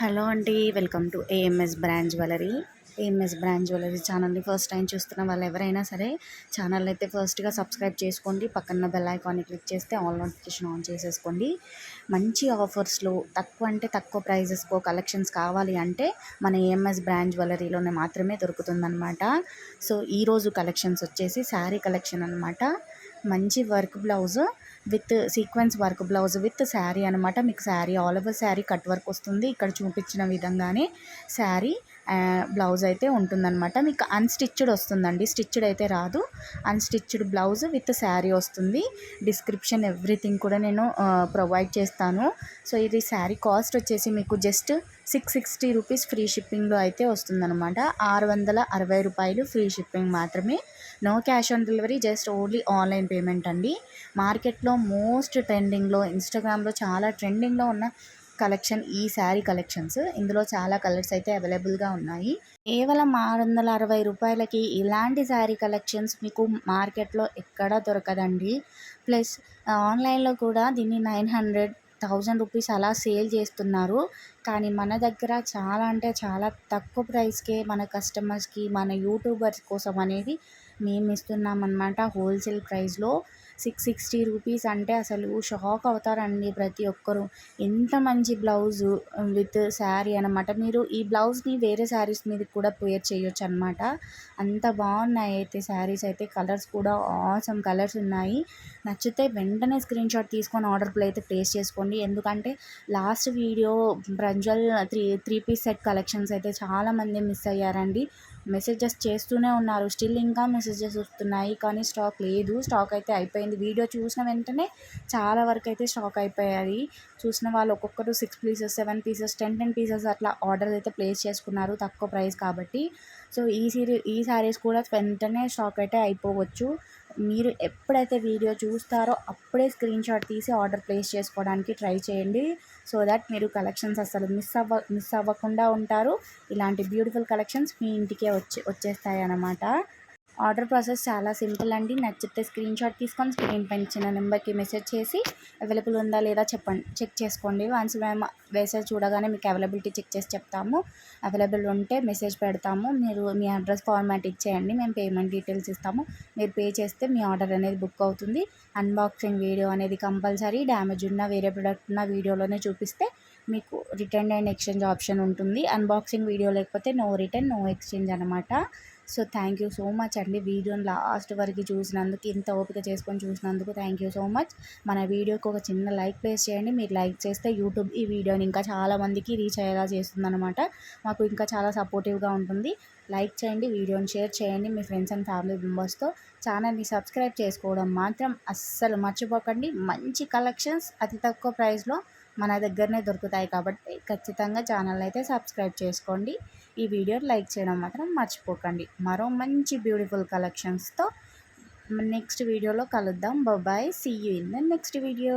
Hello అండి welcome to AMS brand jewellery. AMS brand jewellery ఛానల్ని first time చూస్తున్న వాళ్ళు ఎవరైనా సరే ఛానల్ అయితే ఫస్ట్గా సబ్స్క్రైబ్ చేసుకోండి. పక్కన బెల్ ఐకాన్ని క్లిక్ చేస్తే ఆల్ నోటిఫికేషన్ ఆన్ చేసేసుకోండి. మంచి ఆఫర్స్లో తక్కువ అంటే తక్కువ ప్రైజెస్కో కలెక్షన్స్ కావాలి అంటే మన ఏఎంఎస్ బ్రాండ్ జ్యువెలరీలోనే మాత్రమే దొరుకుతుందన్నమాట. సో ఈరోజు కలెక్షన్స్ వచ్చేసి శారీ కలెక్షన్ అనమాట మంచి work blouse with sequence work blouse with sari అనమాట మీకు sari all over sari cut work వస్తుంది. ఇక్కడ చూపించిన విధంగానే శారీ బ్లౌజ్ అయితే ఉంటుందన్నమాట. మీకు అన్స్టిచ్డ్ వస్తుందండి. స్టిచ్డ్ అయితే రాదు. అన్స్టిచ్డ్ బ్లౌజ్ విత్ శారీ వస్తుంది. డిస్క్రిప్షన్ ఎవ్రీథింగ్ కూడా నేను ప్రొవైడ్ చేస్తాను. సో ఇది శారీ కాస్ట్ వచ్చేసి మీకు just six sixty rupees free షిప్పింగ్లో అయితే వస్తుందన్నమాట. ఆరు వందల అరవై రూపాయలు ఫ్రీ షిప్పింగ్ మాత్రమే. No cash on delivery just only online payment అండి. మార్కెట్లో మోస్ట్ ట్రెండింగ్లో ఇన్స్టాగ్రామ్లో చాలా ట్రెండింగ్లో ఉన్న కలెక్షన్ ఈ శారీ కలెక్షన్స్. ఇందులో చాలా కలర్స్ అయితే అవైలబుల్గా ఉన్నాయి. కేవలం ఆరు వందల అరవై రూపాయలకి ఇలాంటి శారీ కలెక్షన్స్ మీకు మార్కెట్లో ఎక్కడా దొరకదండి. ప్లస్ ఆన్లైన్లో కూడా దీన్ని నైన్ హండ్రెడ్ థౌజండ్ రూపీస్ అలా సేల్ చేస్తున్నారు. కానీ మన దగ్గర చాలా అంటే చాలా తక్కువ ప్రైస్కే మన కస్టమర్స్కి మన యూట్యూబర్స్ కోసం అనేది మేము ఇస్తున్నాం అనమాట హోల్సేల్ ప్రైస్లో. సిక్స్ సిక్స్టీ రూపీస్ అంటే అసలు షాక్ అవుతారండి ప్రతి ఒక్కరు. ఎంత మంచి బ్లౌజ్ విత్ శారీ అనమాట మీరు ఈ బ్లౌజ్ని వేరే శారీస్ మీద కూడా పేర్ చేయొచ్చు అనమాట అంత బాగున్నాయి అయితే శారీస్ అయితే కలర్స్ కూడా ఆసమ్ కలర్స్ ఉన్నాయి. నచ్చితే వెంటనే స్క్రీన్ షాట్ తీసుకొని ఆర్డర్ ప్లే అయితే ప్లేస్ చేసుకోండి. ఎందుకంటే last video brinjal three three piece set collections అయితే చాలామంది మిస్ అయ్యారండి. మెసేజెస్ చేస్తూనే ఉన్నారు. స్టిల్ ఇంకా మెసేజెస్ వస్తున్నాయి. కానీ స్టాక్ లేదు. స్టాక్ అయితే అయిపోయింది. వీడియో చూసిన వెంటనే చాలా వరకు అయితే స్టాక్ అయిపోయాయి. చూసిన వాళ్ళు ఒక్కొక్కరు six pieces seven pieces ten ten pieces అట్లా ఆర్డర్ అయితే ప్లేస్ చేసుకున్నారు. తక్కువ ప్రైస్ కాబట్టి. సో ఈ సీరీ ఈ శారీస్ కూడా వెంటనే స్టాక్ అయితే అయిపోవచ్చు. మీరు ఎప్పుడైతే వీడియో చూస్తారో అప్పుడే స్క్రీన్ షాట్ తీసి ఆర్డర్ ప్లేస్ చేసుకోవడానికి ట్రై చేయండి. సో దట్ మీరు కలెక్షన్స్ అసలు మిస్ అవ్వ మిస్ అవ్వకుండా ఉంటారు. ఇలాంటి బ్యూటిఫుల్ కలెక్షన్స్ మీ ఇంటికే వచ్చి వచ్చేస్తాయి అన్నమాట ఆర్డర్ ప్రాసెస్ చాలా సింపుల్ అండి. నచ్చితే స్క్రీన్ షాట్ తీసుకొని స్క్రీన్ పైన ఇచ్చిన నెంబర్కి మెసేజ్ చేసి అవైలబుల్ ఉందా లేదా చెప్పండి చెక్ చేసుకోండి. వన్స్ మేము వేసే చూడగానే మీకు అవైలబిలిటీ చెక్ చేసి చెప్తాము. అవైలబుల్ ఉంటే మెసేజ్ పెడతాము. మీరు మీ అడ్రస్ ఫార్మాట్ ఇచ్చేయండి. మేము పేమెంట్ డీటెయిల్స్ ఇస్తాము. మీరు పే చేస్తే మీ ఆర్డర్ అనేది బుక్ అవుతుంది. అన్బాక్సింగ్ వీడియో అనేది కంపల్సరీ. డ్యామేజ్ ఉన్న వేరే ప్రోడక్ట్ ఉన్న వీడియోలోనే చూపిస్తే మీకు రిటర్న్ అండ్ ఎక్స్చేంజ్ ఆప్షన్ ఉంటుంది. అన్బాక్సింగ్ వీడియో లేకపోతే నో రిటర్న్ నో ఎక్స్చేంజ్ అనమాట so thank you so much అండి. వీడియోని లాస్ట్ వరకు చూసినందుకు ఇంత ఓపిక చేసుకొని చూసినందుకు థ్యాంక్ యూ సో మచ్ మన వీడియోకి ఒక చిన్న లైక్ ప్లేస్ చేయండి. మీరు లైక్ చేస్తే యూట్యూబ్ ఈ వీడియోని ఇంకా చాలామందికి రీచ్ అయ్యేలా చేస్తుందన్నమాట. మాకు ఇంకా చాలా సపోర్టివ్గా ఉంటుంది. లైక్ చేయండి వీడియోని షేర్ చేయండి మీ ఫ్రెండ్స్ అండ్ ఫ్యామిలీ మెంబర్స్తో ఛానల్ని సబ్స్క్రైబ్ చేసుకోవడం మాత్రం అస్సలు మర్చిపోకండి. మంచి కలెక్షన్స్ అతి తక్కువ ప్రైస్లో మన దగ్గరనే దొరుకుతాయి కాబట్టి ఖచ్చితంగా ఛానల్ అయితే సబ్స్క్రైబ్ చేసుకోండి. ఈ వీడియో లైక్ చేయడం మాత్రం మర్చిపోకండి. మరో మంచి బ్యూటిఫుల్ కలెక్షన్స్తో నెక్స్ట్ వీడియోలో కలుద్దాం. Bye see you in the next video